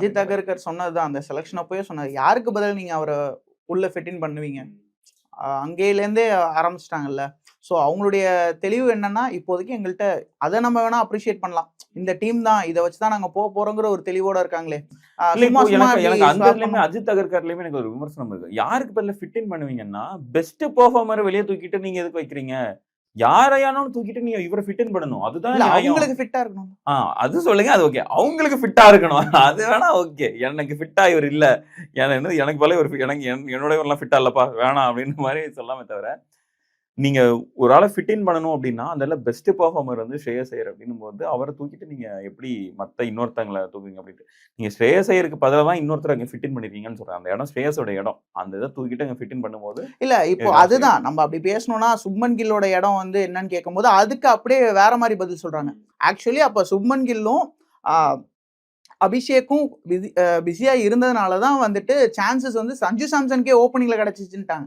அஜித் அகர்கர் சொன்னதுதான். அந்த செலெக்ஷன் அப்போயே சொன்னது யாருக்கு பதில் நீங்க அவரை உள்ள ஃபிட்டின் பண்ணுவீங்க? அங்கேயிலேருந்தே ஆரம்பிச்சிட்டாங்கல்ல. ஸோ அவங்களுடைய தெளிவு என்னன்னா இப்போதைக்கு எங்கள்கிட்ட அதை நம்ம வேணா அப்ரிஷியேட் பண்ணலாம். இந்த டீம் தான் இதை வச்சு தான் நாங்கள் போக போறோங்கிற ஒரு தெளிவோட இருக்காங்களே. எனக்கு அந்த அஜித் அகர்கர்லயுமே எனக்கு ஒரு விமர்சனம் இருக்கு. யாருக்கு பதிலா ஃபிட் இன் பண்ணுவீங்கன்னா பெஸ்ட் பெர்ஃபார்மரை வெளியே தூக்கிட்டு நீங்க எதுக்கு வைக்கிறீங்க? யாரையானாலும் தூக்கிட்டு நீங்க இவரை ஃபிட் பண்ணணும். அதுதான். அவங்களுக்கு ஃபிட்டா இருக்கணும். ஆ அது சொல்லுங்க அது ஓகே அவங்களுக்கு ஃபிட்டா இருக்கணும். அது வேணா ஓகே எனக்கு ஃபிட்டா இவர் இல்ல. எனக்கு எனக்கு போல ஒரு எனக்கு என்- என்னோட இவரெல்லாம் ஃபிட்டா இல்லப்பா. வேணாம் அப்படின்னு மாதிரி சொல்லாமே தவிர நீங்க ஒரு ஆளை ஃபிட் இன் பண்ணணும் அப்படின்னா அந்த பெஸ்ட் பெர்ஃபார்மர் வந்து ஸ்ரேயஸ் ஐயர் அப்படின்னும் போது அவரை தூக்கிட்டு நீங்க எப்படி மத்த இன்னொருத்தங்களை தூக்குவீங்க அப்படின்ட்டு. நீங்க ஸ்ரேயஸ் ஐயருக்கு பதிலாக தான் இன்னொருத்தர் அங்க ஃபிட் இன் பண்ணிருக்கீங்கன்னு சொல்றேன் அந்த இடம் ஸ்ரேயஸோட இடம். அந்த இதை தூக்கிட்டு அங்க ஃபிட் இன் பண்ணும்போது இல்ல இப்போ அதுதான். நம்ம அப்படி பேசணும்னா சுப்மன் கில்லோட இடம் வந்து என்னன்னு கேட்கும்போது அதுக்கு அப்படியே வேற மாதிரி பதில் சொல்றாங்க. ஆக்சுவலி அப்ப சுப்மன் கில்லும் அபிஷேக்கும் பிஸியா இருந்ததுனால தான் வந்துட்டு சான்சஸ் வந்து சஞ்சு சாம்சனுக்கே ஓப்பனிங்ல கிடைச்சிச்சுட்டாங்க